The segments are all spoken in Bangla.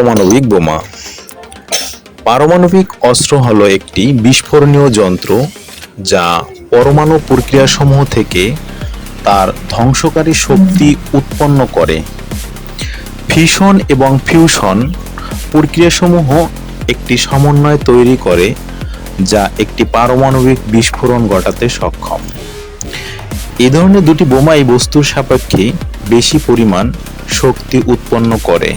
পারমাণবিক বোমা। পারমাণবিক অস্ত্র হলো একটি বিস্ফোরণীয় যন্ত্র যা পরমাণু প্রক্রিয়াসমূহ থেকে তার ধ্বংসকারী শক্তি উৎপন্ন করে। ফিশন এবং ফিউশন প্রক্রিয়াসমূহ একটি সমন্বয় তৈরি করে যা একটি পারমাণবিক বিস্ফোরণ ঘটাতে সক্ষম। এ ধরনের দুটি বোমাই বস্তুর সাপেক্ষে বেশি পরিমাণ শক্তি উৎপন্ন করে।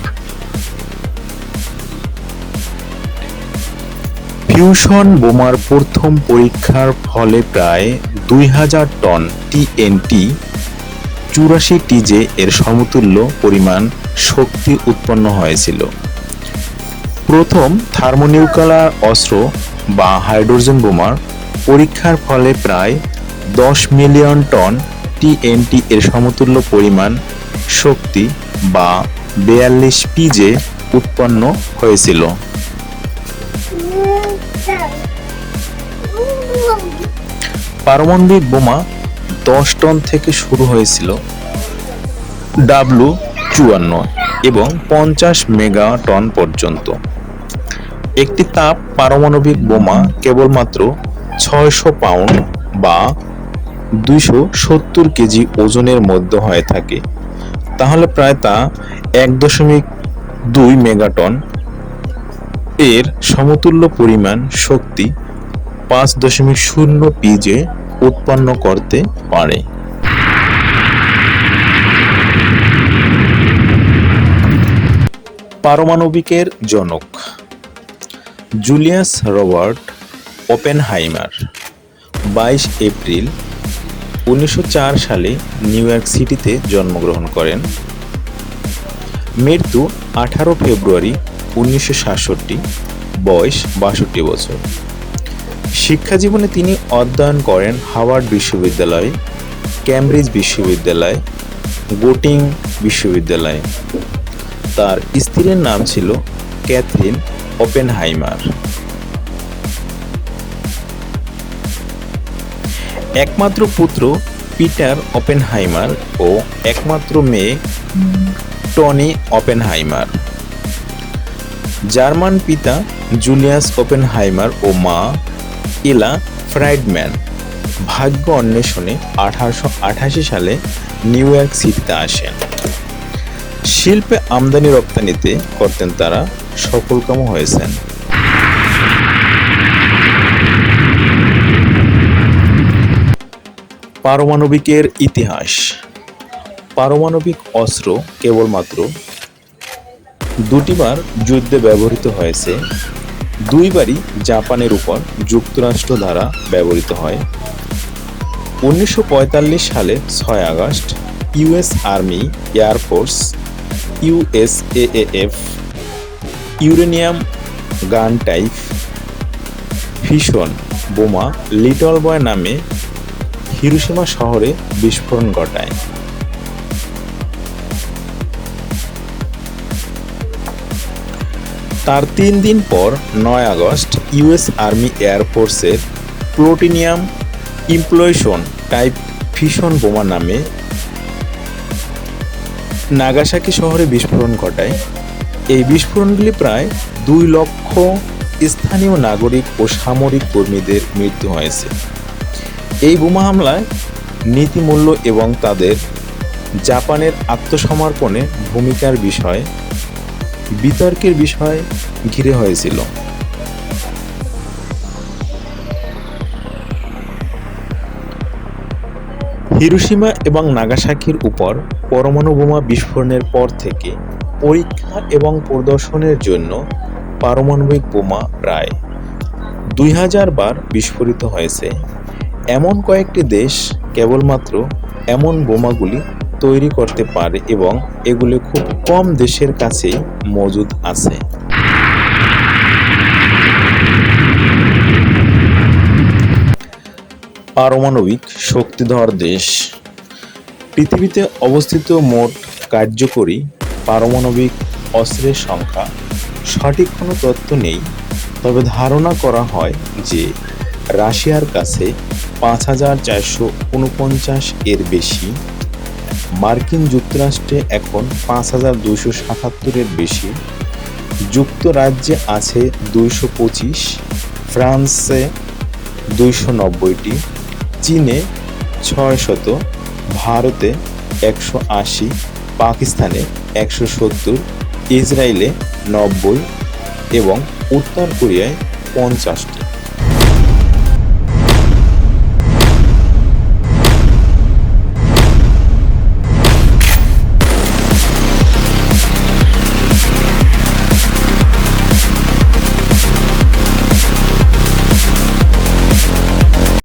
ফিউশন বোমার প্রথম পরীক্ষার ফলে প্রায় দুই হাজার টন টিএনটি চুরাশি টিজে এর সমতুল্য পরিমাণ শক্তি উৎপন্ন হয়েছিল। প্রথম থার্মোনিউক্লিয়ার অস্ত্র বা হাইড্রোজেন বোমার পরীক্ষার ফলে প্রায় দশ মিলিয়ন টন টিএনটি এর সমতুল্য পরিমাণ শক্তি বা বেয়াল্লিশ পিজে উৎপন্ন হয়েছিল। পারমাণবিক বোমা দশ টন থেকে শুরু হয়েছিল ডাব্লু চুয়ান্ন এবং পঞ্চাশ মেগা টন পর্যন্ত। একটি তাপ পারমাণবিক বোমা কেবলমাত্র ছয়শো পাউন্ড বা দুইশো সত্তর কেজি ওজনের মধ্যে হয়ে থাকে। তাহলে প্রায় তা এক দশমিক দুই মেগাটন। এর সমতুল্য পরিমাণ শক্তি পাঁচ দশমিক শূন্য পিজে উৎপন্ন করতে পারে। পারমাণবিকের জনক। জুলিয়াস রবার্ট ওপেনহাইমার, বাইশ এপ্রিল উনিশশো চার সালে নিউ ইয়র্ক সিটিতে জন্মগ্রহণ করেন। মৃত্যু আঠারো ফেব্রুয়ারি উনিশশো সাতষট্টি, বয়স বাষট্টি বছর। শিক্ষা জীবনে তিনি অধ্যয়ন করেন হাওয়ার্ড বিশ্ববিদ্যালয়, ক্যামব্রিজ বিশ্ববিদ্যালয় গোটিং বিশ্ববিদ্যালয়। তার স্ত্রীর নাম ছিল ক্যাথরিন ওপেনহাইমার। একমাত্র পুত্র পিটার ওপেনহাইমার ও একমাত্র মেয়ে টনি ওপেনহাইমার। জার্মান পিতা জুলিয়াস ওপেনহাইমার ও মা ইলা ফ্রাইডম্যান ভাগ্য অন্বেষণে আঠারোশো আঠাশি সালে নিউ ইয়র্ক সিটিতে আসেন। শিল্পে আমদানি রপ্তানিতে করতেন তারা সফলকাম হয়েছেন। পারমাণবিকের ইতিহাস। পারমাণবিক অস্ত্র কেবলমাত্র দুটিবার যুদ্ধে ব্যবহৃত হয়েছে। দুইবারই জাপানের উপর যুক্তরাষ্ট্র দ্বারা ব্যবহৃত হয়। উনিশশো পঁয়তাল্লিশ সালে ছয় August US army air force USAAF uranium gun type fission বোমা লিটল বয় নামে হিরোশিমা শহরে বিস্ফোরণ ঘটায়। তার তিন দিন পর নয় আগস্ট ইউএস আর্মি এয়ারফোর্সের প্লোটিনিয়াম ইমপ্লয়শন টাইপ ফিশন বোমা নামে নাগাসাকি শহরে বিস্ফোরণ ঘটায়। এই বিস্ফোরণগুলি প্রায় দুই লক্ষ স্থানীয় নাগরিক ও সামরিক কর্মীদের মৃত্যু হয়েছে। এই বোমা হামলায় নীতিমূল্য এবং তাদের জাপানের আত্মসমর্পণে ভূমিকার বিষয় বিতর্কের বিষয় ঘিরে হয়েছিল। হিরোশিমা এবং নাগাসাকির উপর পরমাণু বোমা বিস্ফোরণের পর থেকে পরীক্ষা এবং প্রদর্শনের জন্য পারমাণবিক বোমা প্রায় দুই হাজার বার বিস্ফোরিত হয়েছে। এমন কয়েকটি দেশ কেবলমাত্র এমন বোমাগুলি তৈরি করতে পারে এবং এগুলি খুব কম দেশের কাছেই মজুদ আছে। পারমাণবিক শক্তিধর দেশ। পৃথিবীতে অবস্থিত মোট কার্যকরী পারমাণবিক অস্ত্রের সংখ্যা সঠিক কোনো তথ্য নেই, তবে ধারণা করা হয় যে রাশিয়ার কাছে পাঁচ হাজার চারশো উনপঞ্চাশ এর বেশি মার্কিন যুক্তরাষ্ট্রে এখন পাঁচ হাজার দুইশো সাতাত্তরের বেশি যুক্তরাজ্যে আছে দুইশো পঁচিশ, ফ্রান্সে দুইশো নব্বইটি, চীনে ছয়শত, ভারতে একশো আশি, পাকিস্তানে একশো সত্তর, ইসরায়েলে নব্বই এবং উত্তর কোরিয়ায় পঞ্চাশটি।